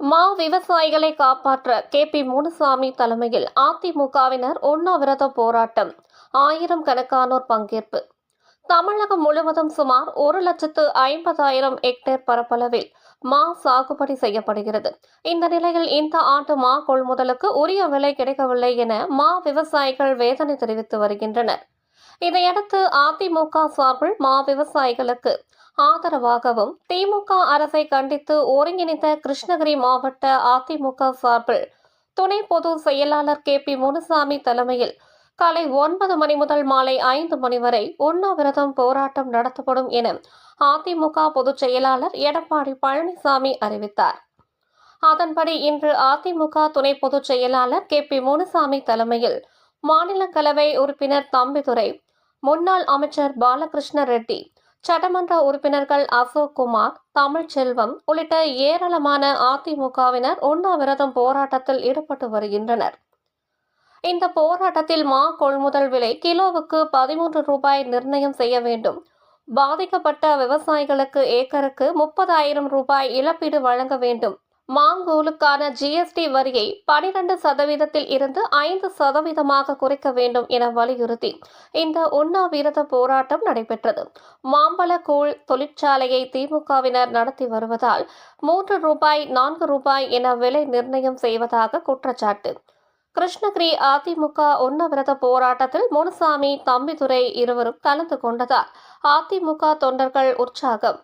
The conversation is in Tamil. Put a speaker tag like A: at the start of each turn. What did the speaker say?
A: மா விவசாயிகளை காப்பாற்ற கே பி முனுசாமி தலைமையில் அதிமுகவினர் உண்ணாவிரத போராட்டம். ஆயிரம் கணக்கானோர் பங்கேற்பு. தமிழகம் முழுவதும் சுமார் ஒரு லட்சத்து ஐம்பதாயிரம் ஹெக்டேர் பரப்பளவில் மா சாகுபடி செய்யப்படுகிறது. இந்த நிலையில் இந்த ஆண்டு மா கொள்முதலுக்கு உரிய விலை கிடைக்கவில்லை என மா விவசாயிகள் வேதனை தெரிவித்து வருகின்றனர். இதையடுத்து அதிமுக சார்பில் மா விவசாயிகளுக்கு ஆதரவாகவும் திமுக அரசை கண்டித்து ஒருங்கிணைந்த கிருஷ்ணகிரி மாவட்ட அதிமுக சார்பில் துணை பொது செயலாளர் கே பி முனுசாமி தலைமையில் காலை ஒன்பது மணி முதல் மாலை ஐந்து மணி வரை உண்ணாவிரதம் போராட்டம் நடத்தப்படும் என அதிமுக பொதுச் செயலாளர் எடப்பாடி பழனிசாமி அறிவித்தார். அதன்படி இன்று அதிமுக துணை பொதுச் செயலாளர் கே பி முனுசாமி தலைமையில் மாநிலங்களவை உறுப்பினர் தம்பிதுரை முன்னாள் அமைச்சர் பாலகிருஷ்ண ரெட்டி சட்டமன்ற உறுப்பினர்கள் அசோக் குமார் தமிழ்ச்செல்வம் உள்ளிட்ட ஏராளமான அதிமுகவினர் உண்ணாவிரதம் போராட்டத்தில் ஈடுபட்டு வருகின்றனர். இந்த போராட்டத்தில் மா கொள்முதல் விலை கிலோவுக்கு பதிமூன்று ரூபாய் நிர்ணயம் செய்ய வேண்டும். பாதிக்கப்பட்ட விவசாயிகளுக்கு ஏக்கருக்கு முப்பதாயிரம் ரூபாய் இழப்பீடு வழங்க வேண்டும். மாங்கோலுக்கான ஜிஎஸ்டி வரியை பனிரெண்டு சதவீதத்தில் இருந்து ஐந்து சதவீதமாக குறைக்க வேண்டும் என வலியுறுத்தி இந்த உண்ணாவிரத போராட்டம் நடைபெற்றது. மாம்பழ கூழ் தொழிற்சாலையை திமுகவினர் நடத்தி வருவதால் மூன்று ரூபாய் நான்கு ரூபாய் என விலை நிர்ணயம் செய்வதாக குற்றச்சாட்டு. கிருஷ்ணகிரி அதிமுக உண்ணாவிரத போராட்டத்தில் முனுசாமி தம்பிதுரை இருவரும் கலந்து கொண்டதால் அதிமுக தொண்டர்கள் உற்சாகம்.